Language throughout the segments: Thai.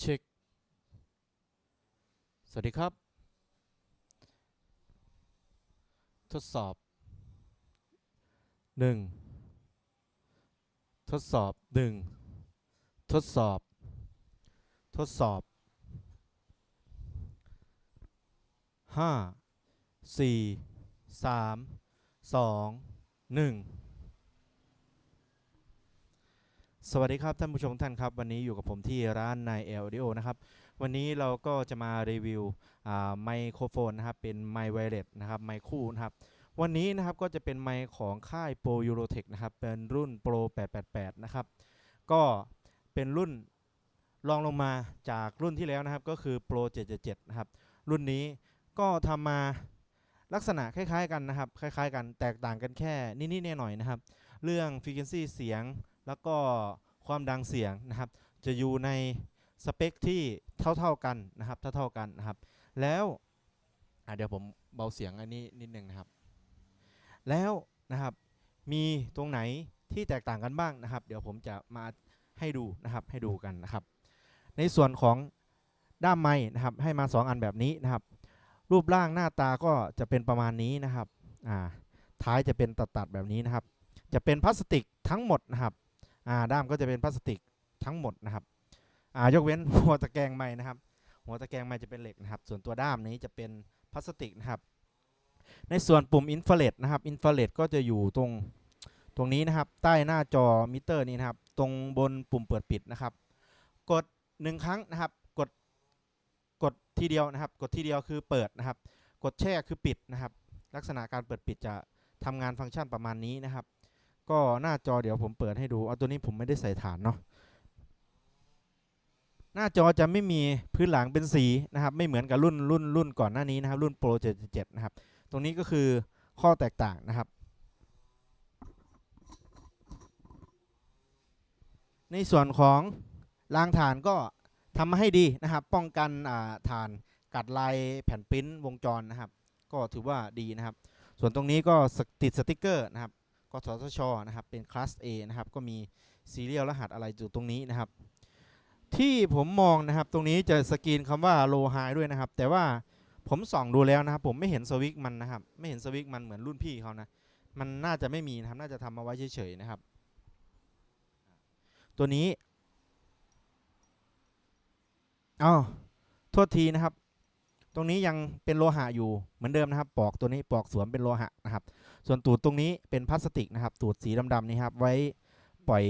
เช็ค สวัสดีครับ ทดสอบ 1 ทดสอบ 1 ทดสอบ ทดสอบ 5 4 3 2 1 สวัสดีครับ ท่านผู้ชมท่านครับ วันนี้อยู่กับผมที่ร้านนายเอลดิโอนะครับ วันนี้เราก็จะมารีวิวไมโครโฟนนะครับ เป็นไมไวเลสนะครับไมค์คู่นะครับ วันนี้นะครับก็จะเป็นไมค์ของค่ายโปรยูโรเทคนะครับ เป็นรุ่นโปร888 นะครับ ก็เป็นรุ่นรองลงมาจากรุ่นที่แล้วนะครับ ก็คือโปร777 นะครับ รุ่นนี้ก็ทำมาลักษณะคล้ายๆกันนะครับ คล้ายๆ กันแตกต่างกันแค่นิดๆหน่อยๆนะครับ เรื่อง frequency เสียงแล้วก็ ความดังเสียงนะครับ จะอยู่ในสเปคที่เท่าๆกันนะครับเท่าๆกันนะครับ แล้วเดี๋ยวผมเบาเสียงอันนี้นิดนึงนะครับ แล้วนะครับมีตรงไหนที่แตกต่างกันบ้างนะครับ เดี๋ยวผมจะมาให้ดูนะครับให้ดูกันนะครับ ในส่วนของด้ามไม้นะครับ ให้มา 2 อันแบบนี้นะครับ รูปร่างหน้าตาก็จะเป็นประมาณนี้นะครับอ่าท้ายจะเป็นตัดๆแบบนี้นะครับ จะเป็นพลาสติกทั้งหมดนะครับ ด้ามก็จะเป็นพลาสติกทั้งหมดนะครับยกเว้นหัวตะแกรงไม้นะครับ หัวตะแกรงไม้จะเป็นเหล็กนะครับ ส่วนตัวด้ามนี้จะเป็นพลาสติกนะครับ ในส่วนปุ่มอินฟราเรดนะครับอินฟราเรดก็จะอยู่ตรงตรงนี้นะครับ ใต้หน้าจอมิเตอร์นี้นะครับ ตรงบนปุ่มเปิดปิดนะครับ กดหนึ่งครั้งนะครับ กดกดทีเดียวนะครับ กดทีเดียวคือเปิดนะครับ กดแช่คือปิดนะครับ ลักษณะการเปิดปิดจะทำงานฟังก์ชันประมาณนี้นะครับ ก็หน้าจอเดี๋ยวผมเปิดให้ดูเอาตัวนี้ผมไม่ได้ใส่ฐานเนาะหน้าจอจะไม่มีพื้นหลังเป็นสีนะครับ ไม่เหมือนกับรุ่นรุ่นรุ่นก่อนหน้านี้นะครับ รุ่น Pro 77 นะครับ ตรงนี้ก็คือข้อแตกต่างนะครับ ในส่วนของรางฐานก็ทำมาให้ดีนะครับ ป้องกันฐานกัดลายแผ่นปิ้นวงจรนะครับ ก็ถือว่าดีนะครับ ส่วนตรงนี้ก็ติดสติกเกอร์นะครับ สทชนะครับเป็นคลาส A นะครับก็มีซีเรียลรหัสอะไรอยู่ตรงนี้นะครับ ที่ผมมองนะครับตรงนี้จะสกรีนคำว่าโลไฮด้วยนะครับ แต่ว่าผมส่องดูแล้วนะครับ ผมไม่เห็นสวิกมันนะครับ ไม่เห็นสวิกมันเหมือนรุ่นพี่เขานะมันน่าจะไม่มีนะครับน่าจะทำมาไว้เฉยๆนะครับ ตัวนี้อ้าโทษทีนะครับ ตรงนี้ยังเป็นโลหะอยู่เหมือนเดิมนะครับ ปอกตัวนี้ปอกสวมเป็นโลหะนะครับ ส่วนตูดตรงนี้เป็นพลาสติกนะครับ ตูดสีดำๆนี่ครับ ไว้ปล่อย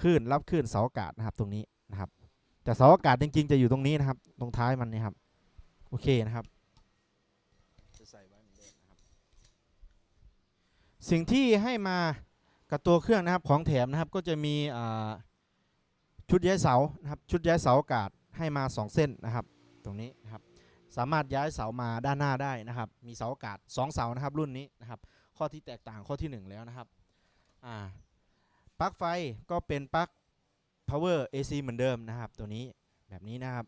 คลื่นรับคลื่นเสาอากาศนะครับตรงนี้นะครับแต่เสาอากาศจริงๆจะอยู่ตรงนี้นะครับ ตรงท้ายมันนี่ครับ โอเคนะครับจะใส่ไว้เหมือนเดิมนะครับ สิ่งที่ให้มากับตัวเครื่องนะครับของแถมนะครับก็จะมีอ่าชุดย้ายเสานะครับ ชุดย้ายเสาอากาศให้มา 2 เส้นนะครับ ตรงนี้นะครับ สามารถย้ายเสามาด้านหน้าได้นะครับ มีเสาอากาศ 2 เสานะครับรุ่นนี้นะครับ ข้อที่แตกต่างข้อที่ 1 แล้วนะครับอ่าปลั๊กไฟก็เป็นปลั๊ก power AC เหมือนเดิมนะครับ ตัวนี้แบบนี้นะครับ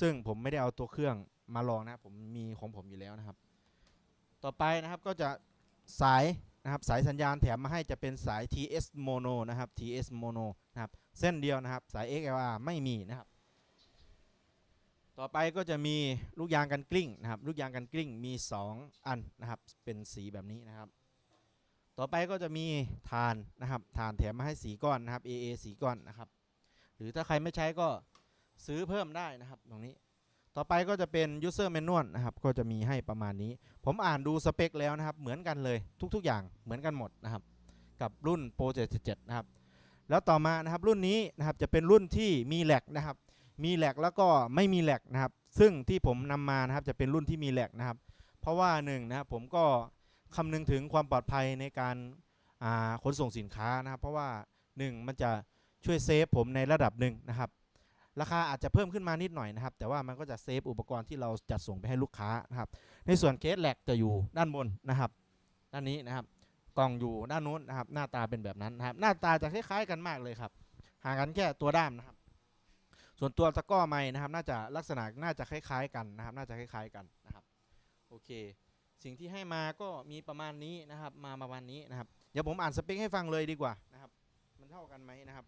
ซึ่งผมไม่ได้เอาตัวเครื่องมาลองนะผมมีของผมอยู่แล้วนะครับ ต่อไปนะครับก็จะสายนะครับสายสัญญาณแถมมาให้จะเป็นสาย TS mono นะครับ TS mono นะครับเส้นเดียวนะครับสาย XLR ไม่มีนะครับ ต่อไปก็จะมีลูกยางกันกลิ้งนะครับ ลูกยางกันกลิ้งมี 2 อันนะครับ เป็นสีแบบนี้นะครับ ต่อไปก็จะมีฐานนะครับฐานแถมมาให้สีก้อนนะครับ AA สีก้อนนะครับ หรือถ้าใครไม่ใช้ก็ซื้อเพิ่มได้นะครับตรงนี้ ต่อไปก็จะเป็น user manual นะครับ ก็จะมีให้ประมาณนี้ ผมอ่านดูสเปคแล้วนะครับ เหมือนกันเลยทุก ๆ อย่างเหมือนกันหมดนะครับ กับรุ่น Pro 77นะครับ แล้วต่อมานะครับรุ่นนี้นะครับจะเป็นรุ่นที่มีแหลกนะครับ มีแหลกแล้วก็ไม่มีแหลกนะครับ ซึ่งที่ผมนำมานะครับจะเป็นรุ่นที่มีแหลกนะครับ เพราะว่าหนึ่งนะครับผมก็คำนึงถึงความปลอดภัยในการาขนส่งสินค้านะครับ เพราะว่าหนึ่งมันจะช่วยเซฟผมในระดับหนึ่งนะครับ ราคาอาจจะเพิ่มขึ้นมานิดหน่อยนะครับ แต่ว่ามันก็จะเซฟอุปกรณ์ที่เราจัดส่งไปให้ลูกค้านะครับ ในส่วนเคสแหลกจะอยู่ด้านบนนะครับ ด้านนี้นะครับ กล่องอยู่ด้านนู้นนะครับ หน้าตาเป็นแบบนั้นนะครับ หน้าตาจะคล้ายๆกันมากเลยครับ ห่างกันแค่ตัวด้ามนะครับ ส่วนตัวตะก้อไม้นะครับน่าจะลักษณะน่าจะคล้าย ๆ กันนะครับ น่าจะคล้ายๆกันนะครับโอเค สิ่งที่ให้มาก็มีประมาณนี้นะครับ มาประมาณนี้นะครับเดี๋ยวผมอ่านสเปคให้ฟังเลยดีกว่านะครับ มันเท่ากันไหมนะครับ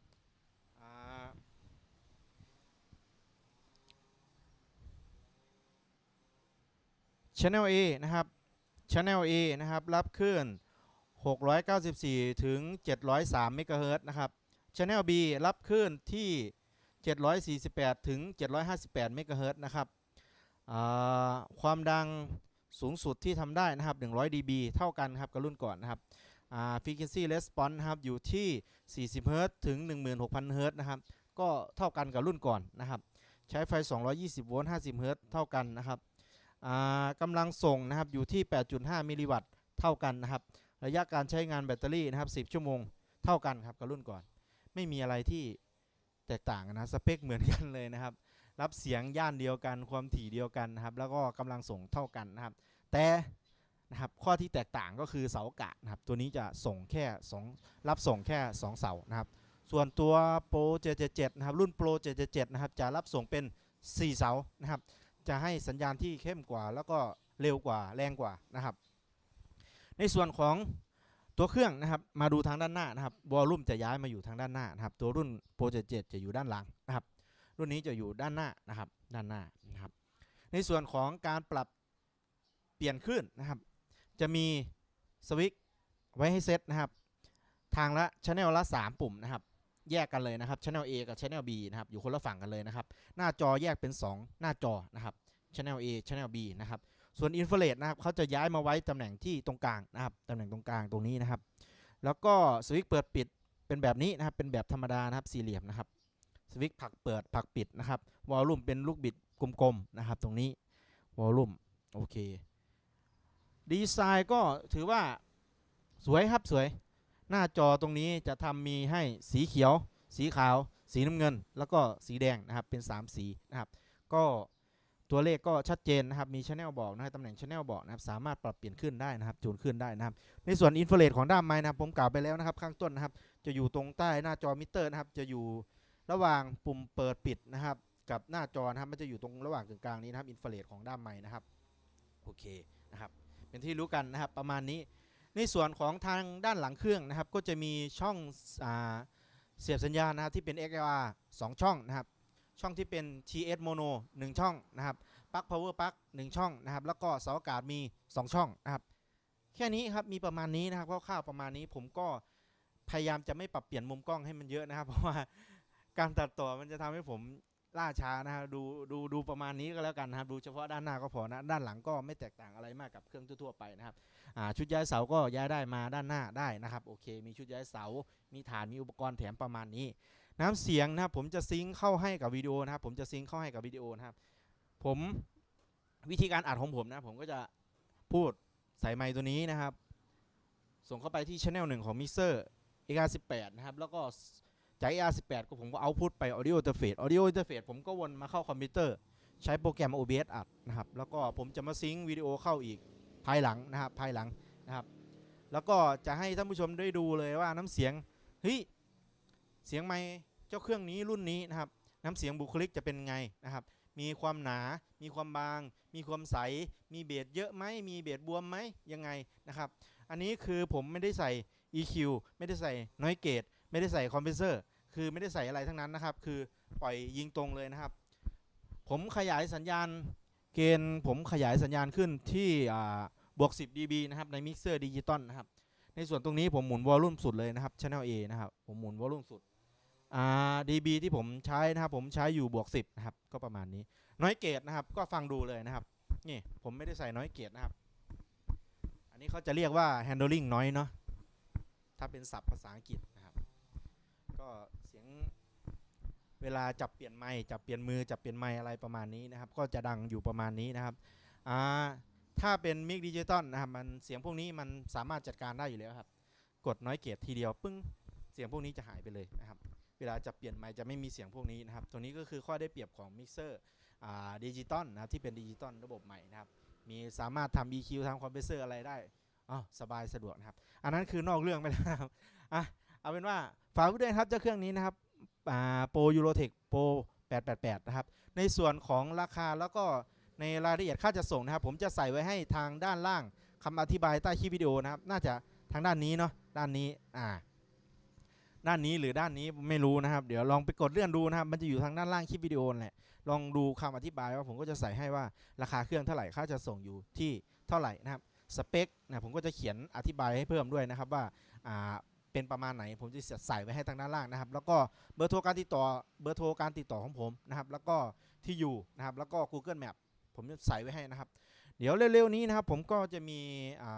ช h a n A นะครับช่อง A นะครับ รับคลื่น 694 ถึง 703 เมกะเฮิรตซ์นะครับช่อง B รับขึ้นที่ 748 ถึง 758 เมกะเฮิรตซ์นะครับความดังสูงสุดที่ทำได้นะครับ 100 dB เท่ากันครับกับรุ่นก่อนนะครับ frequency response นะครับอยู่ที่ 40เฮิรตซ์ถึง 16,000เฮิรตนะครับ ก็เท่ากันกับรุ่นก่อนนะครับ ใช้ไฟ 220 โวลต์ 50เฮิรตเท่ากันนะครับอ่ากำลังส่งนะครับอยู่ที่ 8.5 มิลลิวัตต์เท่ากันนะครับ ระยะการใช้งานแบตเตอรี่นะครับ 10 ชั่วโมงเท่ากันครับกับรุ่นก่อน ไม่มีอะไรที่ แตกต่างกันนะสเปคเหมือนกันเลยนะครับ รับเสียงย่านเดียวกัน ความถี่เดียวกันนะครับ แล้วก็กำลังส่งเท่ากันนะครับ แต่นะครับข้อที่แตกต่างก็คือเสาอากาศนะครับ ตัวนี้จะส่งแค่2รับส่งแค่ 2 เสานะครับ ส่วนตัวโปร777นะครับ รุ่นโปร777นะครับ จะรับส่งเป็น 4 เสานะครับ จะให้สัญญาณที่เข้มกว่า แล้วก็เร็วกว่าแรงกว่านะครับ ในส่วนของ ตัวเครื่องนะครับมาดูทางด้านหน้านะครับวอลลุ่มจะย้ายมาอยู่ทางด้านหน้านะครับ ตัวรุ่นโปร77จะอยู่ด้านหลังนะครับ รุ่นนี้จะอยู่ด้านหน้านะครับ ด้านหน้านะครับ ในส่วนของการปรับเปลี่ยนคลื่นนะครับ จะมีสวิตช์ไว้ให้เซตนะครับ ทางละช anel ละ 3 ปุ่มนะครับ แยกกันเลยนะครับ channel A กับ channel B นะครับ อยู่คนละฝั่งกันเลยนะครับ หน้าจอแยกเป็น 2 หน้าจอนะครับ channel A channel B นะครับ ส่วนอินฟราเรดนะครับเขาจะย้ายมาไว้ตำแหน่งที่ตรงกลางนะครับตำแหน่งตรงกลางตรงนี้นะครับ แล้วก็สวิตช์เปิดปิดเป็นแบบนี้นะครับเป็นแบบธรรมดานะครับสี่เหลี่ยมนะครับสวิตช์ผักเปิดผักปิดนะครับวอลลุ่มเป็นลูกบิดกลมๆนะครับตรงนี้วอลลุ่มโอเคดีไซน์ก็ถือว่าสวยครับสวย หน้าจอตรงนี้จะทำมีให้สีเขียว สีขาว สีน้ำเงิน แล้วก็สีแดงนะครับเป็น 3 สีนะครับ ก็ ตัวเลขก็ชัดเจนนะครับมีช anel บอกนะครับตำแหน่งช anel บอกนะครับสามารถปรับเปลี่ยนขึ้นได้นะครับจูนขึ้นได้นะครับในส่วนอินฟราเรดของด้ามไม้นะครับผมกล่าวไปแล้วนะครับ ข้างต้นนะครับจะอยู่ตรงใต้หน้าจอมิเตอร์นะครับจะอยู่ระหว่างปุ่มเปิดปิดนะครับกับหน้าจอนะครับมันจะอยู่ตรงระหว่างกลางนี้นะครับอินฟราเรดของด้ามไม้นะครับโอเคนะครับเป็นที่รู้กันนะครับประมาณนี้ในส่วนของทางด้านหลังเครื่องนะครับก็จะมีช่องเสียบสัญญาณนะครับที่เป็น XLR 2 ช่องนะครับ ช่องที่เป็น TS Mono 1 ช่องนะครับปลั๊ก power plug 1 ช่องนะครับ แล้วก็เสาอากาศมี 2 ช่องนะครับ แค่นี้ครับมีประมาณนี้นะครับคร่าวๆประมาณนี้ผมก็พยายามจะไม่ปรับเปลี่ยนมุมกล้องให้มันเยอะนะครับ เพราะว่าการตัดต่อมันจะทำให้ผมล่าช้านะครับดูดูดูประมาณนี้ก็แล้วกันนะครับ ดูเฉพาะด้านหน้าก็พอนะด้านหลังก็ไม่แตกต่างอะไรมากกับเครื่องทั่วๆไปนะครับชุดย้ายเสาก็ย้ายได้มาด้านหน้าได้นะครับโอเค มีชุดย้ายเสา มีฐานมีอุปกรณ์แถมประมาณนี้ น้ำเสียงนะครับผมจะซิงเข้าให้กับวิดีโอนะครับ ผมจะซิงเข้าให้กับวิดีโอนะครับ ผมวิธีการอัดของผมนะผมก็จะพูดใส่ไมค์ตัวนี้นะครับ ส่งเข้าไปที่ช anel หนึ่งของ Mixer AR18 นะครับ แล้วก็จาก AR18 ก็ผมก็เอาพุทไป Audio Interface Audio Interface ผมก็วนมาเข้าคอมพิวเตอร์ ใช้โปรแกรม OBS อัดนะครับ แล้วก็ผมจะมาซิงวิดีโอเข้าอีกภายหลังนะครับภายหลังนะครับ แล้วก็จะให้ท่านผู้ชมได้ดูเลยว่าน้ำเสียงเฮ้ยเสียงไมค์ เจ้าเครื่องนี้รุ่นนี้นะครับน้ำเสียงบุคลิกจะเป็นไงนะครับ มีความหนา มีความบาง มีความใส มีเบสเยอะไหม มีเบสบวมไหมยังไงนะครับ อันนี้คือผมไม่ได้ใส่ EQ ไม่ได้ใส่น้อยเกตไม่ได้ใส่คอมเพรสเซอร์ คือไม่ได้ใส่อะไรทั้งนั้นนะครับ คือปล่อยยิงตรงเลยนะครับ ผมขยายสัญญาณเกณฑ์ผมขยายสัญญาณขึ้นที่บวก 10 dB นะครับในมิกเซอร์ดิจิตอลนะครับ ในส่วนตรงนี้ผมหมุนวอลลุ่มสุดเลยนะครับ Channel A นะครับ ผมหมุนวอลลุ่มสุด อ่า dB ที่ผมใช้นะครับ ผมใช้อยู่บวก 10 นะครับ ก็ประมาณนี้ น้อยเกตนะครับ ก็ฟังดูเลยนะครับ นี่ผมไม่ได้ใส่น้อยเกตนะครับ อันนี้เขาจะเรียกว่า handling noise เนาะ ถ้าเป็นศัพท์ภาษาอังกฤษนะครับ ก็เสียงเวลาจับเปลี่ยนไม้จับเปลี่ยนมือ จับเปลี่ยนไม้อะไรประมาณนี้นะครับ ก็จะดังอยู่ประมาณนี้นะครับ อ่า ถ้าเป็นมิกดิจิตอลนะครับ มันเสียงพวกนี้มันสามารถจัดการได้อยู่แล้วครับ กดน้อยเกตทีเดียวปึ้ง เสียงพวกนี้จะหายไปเลยนะครับ เวลาจับเปลี่ยนไม้จะไม่มีเสียงพวกนี้นะครับ ตัวนี้ก็คือข้อได้เปรียบของมิกเซอร์ดิจิตอลนะครับที่เป็นดิจิตอลระบบใหม่นะครับ มีสามารถทำ EQ ทำคอมเพรสเซอร์อะไรได้อ๋อสบายสะดวกนะครับ อันนั้นคือนอกเรื่องไปแล้วครับอะเอาเป็นว่าฝากไว้ด้วยนะครับเจ้าเครื่องนี้นะครับโปรยูโรเทคโปร888 นะครับ ในส่วนของราคาแล้วก็ในรายละเอียดค่าจะส่งนะครับ ผมจะใส่ไว้ให้ทางด้านล่างคำอธิบายใต้คลิปวิดีโอนะครับ น่าจะทางด้านนี้เนาะด้านนี้อ่า ด้านนี้หรือด้านนี้ไม่รู้นะครับ เดี๋ยวลองไปกดเลื่อนดูนะครับ มันจะอยู่ทางด้านล่างคลิปวิดีโอแหละ ลองดูคำอธิบายว่าผมก็จะใส่ให้ว่าราคาเครื่องเท่าไหร่ค่าจะส่งอยู่ที่เท่าไหร่นะครับ สเปคนะผมก็จะเขียนอธิบายให้เพิ่มด้วยนะครับว่าอ่าเป็นประมาณไหนผมจะใส่ไว้ให้ทางด้านล่างนะครับ แล้วก็เบอร์โทรการติดต่อเบอร์โทรการติดต่อของผมนะครับ แล้วก็ที่อยู่นะครับ แล้วก็ Google Map ผมจะใส่ไว้ให้นะครับ เดี๋ยวเร็วๆนี้นะครับ ผมก็จะมี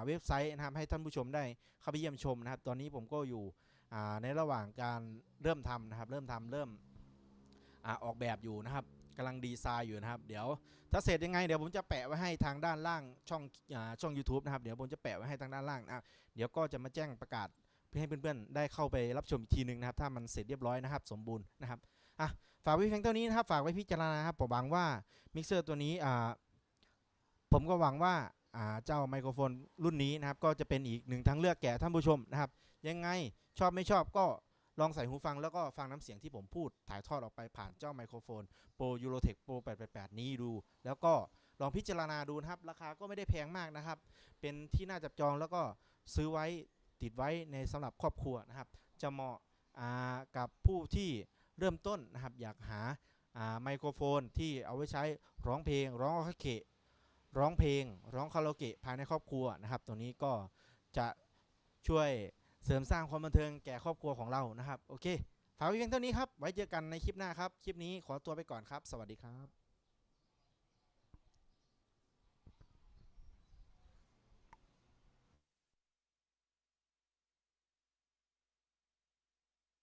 เว็บไซต์นะครับให้ท่านผู้ชมได้เข้าไปเยี่ยมชมนะครับ ตอนนี้ผมก็อยู่ ในระหว่างการเริ่มทำนะครับ เริ่มทำเริ่มอออกแบบอยู่นะครับกำลังดีไซน์อยู่นะครับ เดี๋ยวถ้าเสร็จยังไงเดี๋ยวผมจะแปะไว้ให้ทางด้านล่างช่องอช่อง YouTube นะครับ เดี๋ยวผมจะแปะไว้ให้ทางด้านล่างนะครับเดี๋ยวก็จะมาแจ้งประกาศเพื่อให้เพื่อนๆ ได้เข้าไปรับชมอีกทีหนึ่งนะครับ ถ้ามันเสร็จเรียบร้อยนะครับ สมบูรณ์นะครับอะฝากไว้เพียงเท่านี้นะครับ ฝากไว้พิจารณาครับผมหวังว่ามิกเซอร์ตัวนี้อ่าผมก็หวังว่า เจ้าไมโครโฟนรุ่นนี้นะครับก็จะเป็นอีกหนึ่งทางเลือกแก่ท่านผู้ชมนะครับยังไงชอบไม่ชอบก็ลองใส่หูฟังแล้วก็ฟังน้ำเสียงที่ผมพูดถ่ายทอดออกไปผ่านเจ้าไมโครโฟน Pro Eurotech Pro 888 นี้ดู แล้วก็ลองพิจารณาดูนะครับ ราคาก็ไม่ได้แพงมากนะครับ เป็นที่น่าจับจองแล้วก็ซื้อไว้ติดไว้ในสำหรับครอบครัวนะครับ จะเหมาะากับผู้ที่เริ่มต้นนะครับ อยากหาไมโครโฟนที่เอาไว้ใช้ร้องเพลงร้องคาราโอเกะ ร้องเพลง ร้องคาราโอเกะภายในครอบครัวนะครับ ตัวนี้ก็จะช่วยเสริมสร้างความบันเทิงแก่ครอบครัวของเรานะครับ โอเคฝากไว้เพียงเท่านี้ครับ ไว้เจอกันในคลิปหน้าครับ คลิปนี้ขอตัวไปก่อนครับ สวัสดีครับ